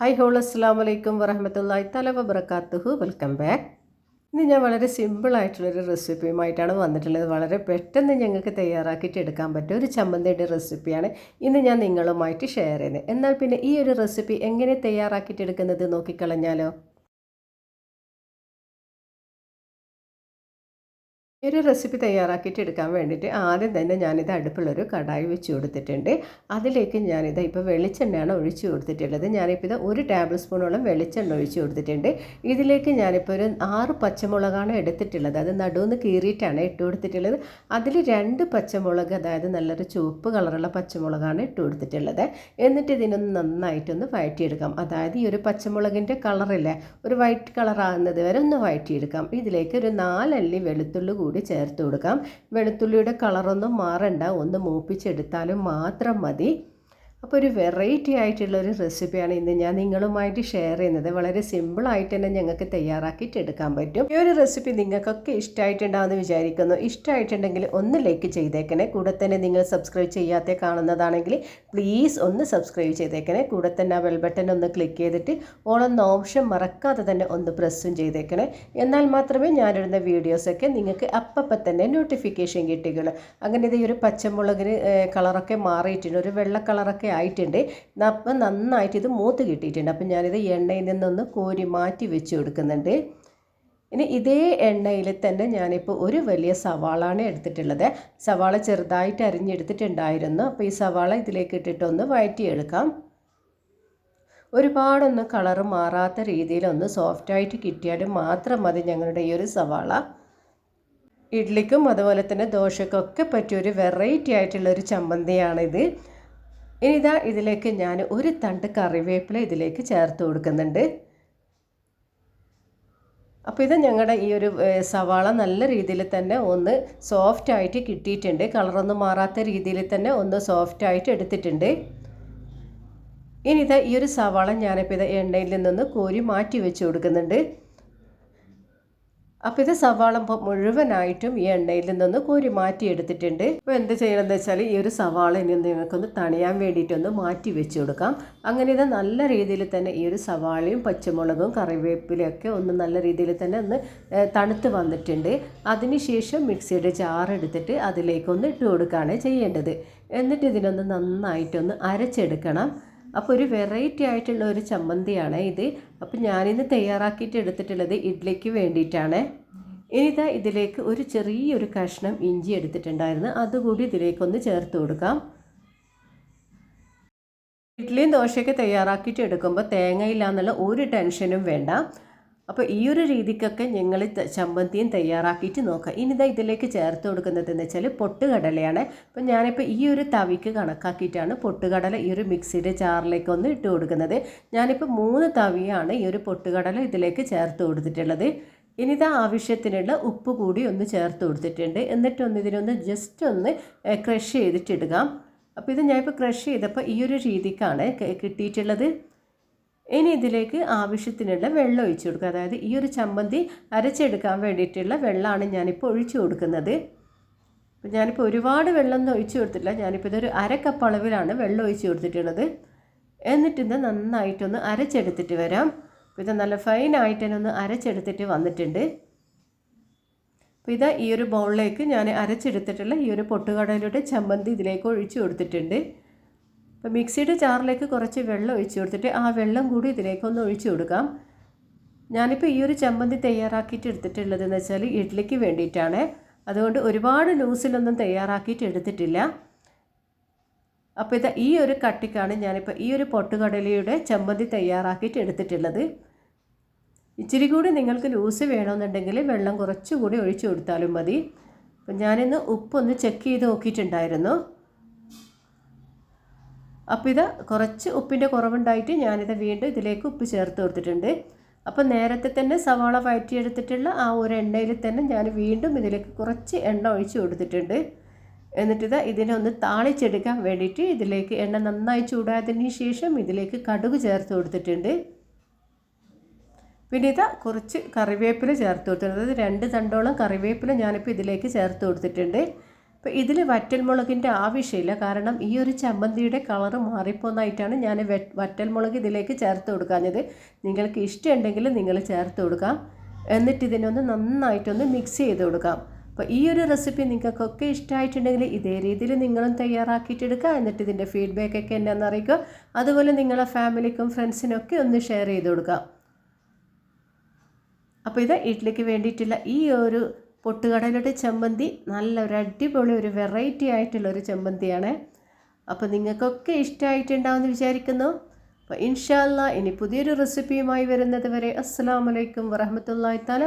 Hi whole അസ്സാം വലൈക്കും വറഹമത്തല്ലായി തല വബർക്കാത്തുഹു വെൽക്കം ബാക്ക് ഇന്ന് ഞാൻ വളരെ സിമ്പിളായിട്ടുള്ളൊരു റെസിപ്പിയുമായിട്ടാണ് വന്നിട്ടുള്ളത്. വളരെ പെട്ടെന്ന് ഞങ്ങൾക്ക് തയ്യാറാക്കിയിട്ട് എടുക്കാൻ പറ്റിയ ഒരു ചമ്മന്തിയുടെ റെസിപ്പിയാണ് ഇന്ന് ഞാൻ നിങ്ങളുമായിട്ട് ഷെയർ ചെയ്യുന്നത്. എന്നാൽ പിന്നെ ഈ ഒരു റെസിപ്പി എങ്ങനെ തയ്യാറാക്കിയിട്ട് എടുക്കുന്നത് നോക്കിക്കളഞ്ഞാലോ? ഒരു റെസിപ്പി തയ്യാറാക്കിയിട്ട് എടുക്കാൻ വേണ്ടിയിട്ട് ആദ്യം തന്നെ ഞാനിത് അടുപ്പിലൊരു കടായി വെച്ച് കൊടുത്തിട്ടുണ്ട്. അതിലേക്ക് ഞാനിത് ഇപ്പോൾ വെളിച്ചെണ്ണയാണ് ഒഴിച്ചു കൊടുത്തിട്ടുള്ളത്. ഞാനിപ്പോൾ ഇത് ഒരു ടേബിൾ സ്പൂണോളം വെളിച്ചെണ്ണ ഒഴിച്ചു കൊടുത്തിട്ടുണ്ട്. ഇതിലേക്ക് ഞാനിപ്പോൾ ഒരു ആറ് പച്ചമുളകാണ് എടുത്തിട്ടുള്ളത്. അത് നടുവെന്ന് കീറിയിട്ടാണ് ഇട്ട് കൊടുത്തിട്ടുള്ളത്. അതിൽ രണ്ട് പച്ചമുളക് അതായത് നല്ലൊരു ചുവപ്പ് കളറുള്ള പച്ചമുളകാണ് ഇട്ട് കൊടുത്തിട്ടുള്ളത്. എന്നിട്ട് ഇതിനൊന്ന് നന്നായിട്ടൊന്ന് വഴറ്റിയെടുക്കാം. അതായത് ഈ ഒരു പച്ചമുളകിന്റെ കളറില്ലേ ഒരു വൈറ്റ് കളറാകുന്നത് വരെ ഒന്ന് വഴറ്റിയെടുക്കാം. ഇതിലേക്ക് ഒരു നാലല്ലി വെളുത്തുള്ളി കൂടി ചേർത്ത് കൊടുക്കാം. വെളുത്തുള്ളിയുടെ കളറൊന്നും മാറണ്ട. ഒന്ന് മൂപ്പിച്ചെടുത്താലും മാത്രം മതി. അപ്പോൾ ഒരു വെറൈറ്റി ആയിട്ടുള്ള ഒരു റെസിപ്പിയാണ് ഇന്ന് ഞാൻ നിങ്ങളുമായിട്ട് ഷെയർ ചെയ്യുന്നത്. വളരെ സിമ്പിളായിട്ട് തന്നെ ഞങ്ങൾക്ക് തയ്യാറാക്കിയിട്ട് എടുക്കാൻ പറ്റും. ഈ ഒരു റെസിപ്പി നിങ്ങൾക്കൊക്കെ ഇഷ്ടമായിട്ടുണ്ടാവുമെന്ന് വിചാരിക്കുന്നു. ഇഷ്ടമായിട്ടുണ്ടെങ്കിൽ ഒന്ന് ലൈക്ക് ചെയ്തേക്കണേ. കൂടെ തന്നെ നിങ്ങൾ സബ്സ്ക്രൈബ് ചെയ്യാത്ത കാണുന്നതാണെങ്കിൽ പ്ലീസ് ഒന്ന് സബ്സ്ക്രൈബ് ചെയ്തേക്കണേ. കൂടെ തന്നെ ആ ബെൽ ബട്ടൺ ഒന്ന് ക്ലിക്ക് ചെയ്തിട്ട് ഓളൊന്ന് ഓപ്ഷൻ മറക്കാതെ തന്നെ ഒന്ന് പ്രസ്സും ചെയ്തേക്കണേ. എന്നാൽ മാത്രമേ ഞാനിടുന്ന വീഡിയോസൊക്കെ നിങ്ങൾക്ക് അപ്പം തന്നെ നോട്ടിഫിക്കേഷൻ കിട്ടുകയുള്ളൂ. അങ്ങനെ ഇത് ഈ ഒരു പച്ചമുളകിന് കളറൊക്കെ മാറിയിട്ടുണ്ട്. ഒരു വെള്ള കളറൊക്കെ ഒക്കെ ആയിട്ടുണ്ട്. അപ്പം നന്നായിട്ട് ഇത് മൂത്ത് കിട്ടിയിട്ടുണ്ട്. അപ്പം ഞാനിത് എണ്ണയിൽ നിന്നൊന്ന് കോരി മാറ്റി വെച്ച് കൊടുക്കുന്നുണ്ട്. ഇനി ഇതേ എണ്ണയിൽ തന്നെ ഞാനിപ്പോൾ ഒരു വലിയ സവാളാണ് എടുത്തിട്ടുള്ളത്. സവാള ചെറുതായിട്ട് അരിഞ്ഞെടുത്തിട്ടുണ്ടായിരുന്നു. അപ്പോൾ ഈ സവാള ഇതിലേക്ക് ഇട്ടിട്ടൊന്ന് വഴറ്റിയെടുക്കാം. ഒരുപാടൊന്ന് കളറ് മാറാത്ത രീതിയിലൊന്ന് സോഫ്റ്റായിട്ട് കിട്ടിയാൽ മാത്രം മതി ഞങ്ങളുടെ ഈ ഒരു സവാള. ഇഡ്ലിക്കും അതുപോലെ തന്നെ ദോശക്കൊക്കെ പറ്റിയൊരു വെറൈറ്റി ആയിട്ടുള്ള ഒരു ചമ്മന്തിയാണിത്. ഇനി ഇതാ ഇതിലേക്ക് ഞാൻ ഒരു തണ്ട് കറിവേപ്പില ഇതിലേക്ക് ചേർത്ത് കൊടുക്കുന്നുണ്ട്. അപ്പോൾ ഇത് ഞങ്ങളുടെ ഈ ഒരു സവാള നല്ല രീതിയിൽ തന്നെ ഒന്ന് സോഫ്റ്റ് ആയിട്ട് കിട്ടിയിട്ടുണ്ട്. കളറൊന്നും മാറാത്ത രീതിയിൽ തന്നെ ഒന്ന് സോഫ്റ്റ് ആയിട്ട് എടുത്തിട്ടുണ്ട്. ഇനി ഇതാ ഈ ഒരു സവാള ഞാനിപ്പോൾ ഇത് എണ്ണയിൽ നിന്നൊന്ന് കോരി മാറ്റി വെച്ച് കൊടുക്കുന്നുണ്ട്. അപ്പോൾ ഇത് സവാള മുഴുവനായിട്ടും ഈ എണ്ണയിൽ നിന്നൊന്ന് കോരി മാറ്റി എടുത്തിട്ടുണ്ട് അപ്പോൾ എന്ത് ചെയ്യണമെന്ന് വെച്ചാൽ ഈ ഒരു സവാള ഇനി നിങ്ങൾക്കൊന്ന് തണിയാൻ വേണ്ടിയിട്ടൊന്ന് മാറ്റി വെച്ച് കൊടുക്കാം. അങ്ങനെ ഇത് നല്ല രീതിയിൽ തന്നെ ഈ ഒരു സവാളയും പച്ചമുളകും കറിവേപ്പിലൊക്കെ ഒന്ന് നല്ല രീതിയിൽ തന്നെ ഒന്ന് തണുത്ത് വന്നിട്ടുണ്ട്. അതിനുശേഷം മിക്സിയുടെ ജാറെടുത്തിട്ട് അതിലേക്കൊന്ന് ഇട്ട് കൊടുക്കുകയാണ് ചെയ്യേണ്ടത്. എന്നിട്ട് ഇതിനൊന്ന് നന്നായിട്ടൊന്ന് അരച്ചെടുക്കണം. അപ്പോൾ ഒരു വെറൈറ്റി ആയിട്ടുള്ള ഒരു ചമ്മന്തിയാണ് ഇത്. അപ്പോൾ ഞാനിന്ന് തയ്യാറാക്കിയിട്ട് എടുത്തിട്ടുള്ളത് ഇഡ്ലിക്ക് വേണ്ടിയിട്ടാണ്. ഇനിതാ ഇതിലേക്ക് ഒരു ചെറിയൊരു കഷ്ണം ഇഞ്ചി എടുത്തിട്ടുണ്ടായിരുന്നു. അതുകൂടി ഇതിലേക്കൊന്ന് ചേർത്ത് കൊടുക്കാം. ഇഡ്ഡലിയും ദോശയൊക്കെ തയ്യാറാക്കിയിട്ട് എടുക്കുമ്പോൾ തേങ്ങയില്ല എന്നുള്ള ഒരു ടെൻഷനും വേണ്ട. അപ്പോൾ ഈ ഒരു രീതിക്കൊക്കെ ഞങ്ങൾ ചമ്മന്തിയും തയ്യാറാക്കിയിട്ട് നോക്കാം. ഇനി ഇതാ ഇതിലേക്ക് ചേർത്ത് കൊടുക്കുന്നത് എന്ന് വെച്ചാൽ പൊട്ടുകടലയാണ്. അപ്പോൾ ഞാനിപ്പോൾ ഈ ഒരു തവിക്ക് കണക്കാക്കിയിട്ടാണ് പൊട്ടുകടല ഈ ഒരു മിക്സിയുടെ ചാറിലേക്ക് ഒന്ന് ഇട്ട് കൊടുക്കുന്നത്. ഞാനിപ്പോൾ മൂന്ന് തവിയാണ് ഈ ഒരു പൊട്ടുകടല ഇതിലേക്ക് ചേർത്ത് കൊടുത്തിട്ടുള്ളത്. ഇനി ഇത് ആവശ്യത്തിനുള്ള ഉപ്പ് കൂടി ഒന്ന് ചേർത്ത് കൊടുത്തിട്ടുണ്ട്. എന്നിട്ടൊന്ന് ഇതിനൊന്ന് ജസ്റ്റ് ഒന്ന് ക്രഷ് ചെയ്തിട്ടിടുക. അപ്പോൾ ഇത് ഞാനിപ്പോൾ ക്രഷ് ചെയ്തപ്പോൾ ഈ ഒരു രീതിക്കാണ് കിട്ടിയിട്ടുള്ളത്. ഇനി ഇതിലേക്ക് ആവശ്യത്തിനുള്ള വെള്ളം ഒഴിച്ചു കൊടുക്കുക. അതായത് ഈ ഒരു ചമ്മന്തി അരച്ചെടുക്കാൻ വേണ്ടിയിട്ടുള്ള വെള്ളമാണ് ഞാനിപ്പോൾ ഒഴിച്ചു കൊടുക്കുന്നത്. അപ്പോൾ ഞാനിപ്പോൾ ഒരുപാട് വെള്ളമൊന്നും ഒഴിച്ചു കൊടുത്തിട്ടില്ല. ഞാനിപ്പോൾ ഇതൊരു അര കപ്പ് അളവിലാണ് വെള്ളം ഒഴിച്ചു കൊടുത്തിട്ടുള്ളത്. എന്നിട്ട് എന്നിട്ടിത് നന്നായിട്ടൊന്ന് അരച്ചെടുത്തിട്ട് വരാം. അപ്പോൾ ഇത് നല്ല ഫൈനായിട്ട് തന്നെ ഒന്ന് അരച്ചെടുത്തിട്ട് വന്നിട്ടുണ്ട്. അപ്പോൾ ഇതാ ഈ ഒരു ബൗളിലേക്ക് ഞാൻ അരച്ചെടുത്തിട്ടുള്ള ഈ ഒരു പൊട്ടുകടലയുടെ ചമ്മന്തി ഇതിലേക്ക് ഒഴിച്ചു കൊടുത്തിട്ടുണ്ട്. അപ്പോൾ മിക്സിയുടെ ജാറിലേക്ക് കുറച്ച് വെള്ളം ഒഴിച്ച് കൊടുത്തിട്ട് ആ വെള്ളം കൂടി ഇതിലേക്കൊന്ന് ഒഴിച്ചു കൊടുക്കാം. ഞാനിപ്പോൾ ഈ ഒരു ചമ്മന്തി തയ്യാറാക്കിയിട്ട് എടുത്തിട്ടുള്ളതെന്ന് വെച്ചാൽ ഇഡ്ലിക്ക് വേണ്ടിയിട്ടാണ്. അതുകൊണ്ട് ഒരുപാട് ലൂസിലൊന്നും തയ്യാറാക്കിയിട്ട് എടുത്തിട്ടില്ല. അപ്പോൾ ഇത് ഈ ഒരു കട്ടിക്കാണ് ഞാനിപ്പോൾ ഈ ഒരു പൊട്ടുകടലയുടെ ചമ്മന്തി തയ്യാറാക്കിയിട്ട് എടുത്തിട്ടുള്ളത്. ഇച്ചിരി കൂടി നിങ്ങൾക്ക് ലൂസ് വേണമെന്നുണ്ടെങ്കിൽ വെള്ളം കുറച്ചുകൂടി ഒഴിച്ചു കൊടുത്താലും മതി. അപ്പം ഞാനിന്ന് ഉപ്പൊന്ന് ചെക്ക് ചെയ്ത് നോക്കിയിട്ടുണ്ടായിരുന്നു. അപ്പോൾ ഇത് കുറച്ച് ഉപ്പിന്റെ കുറവുണ്ടായിട്ട് ഞാനിത് വീണ്ടും ഇതിലേക്ക് ഉപ്പ് ചേർത്ത് കൊടുത്തിട്ടുണ്ട്. അപ്പോൾ നേരത്തെ തന്നെ സവാള വഴറ്റിയെടുത്തിട്ടുള്ള ആ ഒരു എണ്ണയിൽ തന്നെ ഞാൻ വീണ്ടും ഇതിലേക്ക് കുറച്ച് എണ്ണ ഒഴിച്ച് കൊടുത്തിട്ടുണ്ട്. എന്നിട്ടിത് ഇതിനെ ഒന്ന് താളിച്ചെടുക്കാൻ വേണ്ടിയിട്ട് ഇതിലേക്ക് എണ്ണ നന്നായി ചൂടായതിന് ശേഷം ഇതിലേക്ക് കടുക് ചേർത്ത് കൊടുത്തിട്ടുണ്ട്. പിന്നെ ഇത് കുറച്ച് കറിവേപ്പില ചേർത്ത് കൊടുത്തിട്ടുണ്ട്. അതായത് രണ്ട് തണ്ടോളം കറിവേപ്പില ഞാനിപ്പോൾ ഇതിലേക്ക് ചേർത്ത് കൊടുത്തിട്ടുണ്ട്. അപ്പോൾ ഇതിൽ വറ്റൽമുളകിന്റെ ആവശ്യമില്ല. കാരണം ഈ ഒരു ചമ്മന്തിയുടെ കളറ് മാറിപ്പോന്നായിട്ടാണ് ഞാൻ വറ്റൽമുളക് ഇതിലേക്ക് ചേർത്ത് കൊടുക്കാഞ്ഞത്. നിങ്ങൾക്ക് ഇഷ്ടമുണ്ടെങ്കിൽ നിങ്ങൾ ചേർത്ത് കൊടുക്കാം. എന്നിട്ട് ഇതിനൊന്ന് നന്നായിട്ടൊന്ന് മിക്സ് ചെയ്ത് കൊടുക്കാം. അപ്പോൾ ഈ ഒരു റെസിപ്പി നിങ്ങൾക്കൊക്കെ ഇഷ്ടമായിട്ടുണ്ടെങ്കിൽ ഇതേ രീതിയിൽ നിങ്ങളും തയ്യാറാക്കിയിട്ടെടുക്കുക. എന്നിട്ട് ഇതിന്റെ ഫീഡ്ബാക്കൊക്കെ എന്നെ അറിയിക്കുക. അതുപോലെ നിങ്ങളെ ഫാമിലിക്കും ഫ്രണ്ട്സിനൊക്കെ ഒന്ന് ഷെയർ ചെയ്ത് കൊടുക്കാം. അപ്പോൾ ഇത് ഇഡ്ഡലിക്ക് വേണ്ടിയിട്ടുള്ള ഈ ഒരു പൊട്ടുകടലയുടെ ചമ്മന്തി നല്ല ഒരു അടിപൊളി ഒരു വെറൈറ്റി ആയിട്ടുള്ള ഒരു ചമ്മന്തിയാണ്. അപ്പോൾ നിങ്ങൾക്കൊക്കെ ഇഷ്ടമായിട്ടുണ്ടാവുമെന്ന് വിചാരിക്കുന്നു. അപ്പോൾ ഇൻഷാല്ല ഇനി പുതിയൊരു റെസിപ്പിയുമായി വരുന്നത് വരെ അസ്സാം വലൈക്കും വറഹമത്തല്ലാ തല